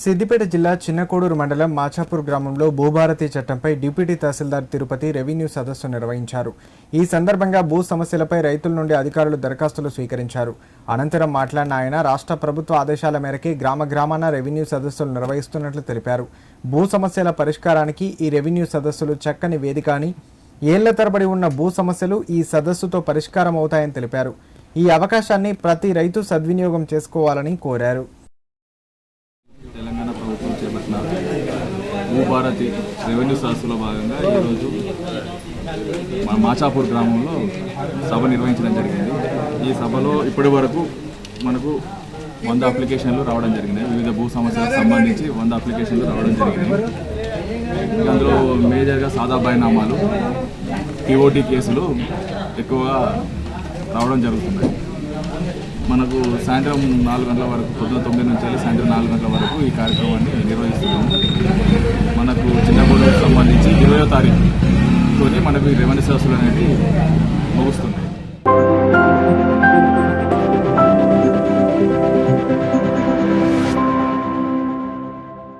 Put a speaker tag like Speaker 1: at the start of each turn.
Speaker 1: సిద్దిపేట జిల్లా చిన్నకోడూరు మండలం మాచాపూర్ గ్రామంలో భూభారతి చట్టంపై డిప్యూటీ తహసీల్దార్ తిరుపతి రెవెన్యూ సదస్సు నిర్వహించారు. ఈ సందర్భంగా భూ సమస్యలపై రైతుల నుండి అధికారులు దరఖాస్తులు స్వీకరించారు. అనంతరం మాట్లాడిన ఆయన రాష్ట్ర ప్రభుత్వ ఆదేశాల మేరకే గ్రామ గ్రామాన రెవెన్యూ సదస్సులు నిర్వహిస్తున్నట్లు తెలిపారు. భూ సమస్యల పరిష్కారానికి ఈ రెవెన్యూ సదస్సులు చక్కని వేదిక అని ఏళ్ళ తరబడి ఉన్న భూ సమస్యలు ఈ సదస్సుతో పరిష్కారం అవుతాయని తెలిపారు. ఈ అవకాశాన్ని ప్రతి రైతు సద్వినియోగం చేసుకోవాలని కోరారు.
Speaker 2: ప్రభుత్వం భూభారతి రెవెన్యూ సదస్సులో భాగంగా ఈరోజు మన మాచాపూర్ గ్రామంలో సభ నిర్వహించడం జరిగింది. ఈ సభలో ఇప్పటి వరకు మనకు వంద అప్లికేషన్లు రావడం జరిగింది వివిధ భూ సమస్యలకు సంబంధించి వంద అప్లికేషన్లు రావడం జరిగింది. అందులో మేజర్గా సాదా బైనామాలు టీఓటీ కేసులు ఎక్కువగా రావడం జరుగుతున్నాయి. మనకు సాయంత్రం నాలుగు గంటల వరకు పొద్దున తొమ్మిది నుంచి సాయంత్రం నాలుగు గంటల వరకు ఈ కార్యక్రమాన్ని నిర్వహిస్తున్నాము మనకు తారీఖుతోనే సంబంధించి మనకు రెవెన్యూ సదస్సులు అనేవి ముగుస్తున్నాయి.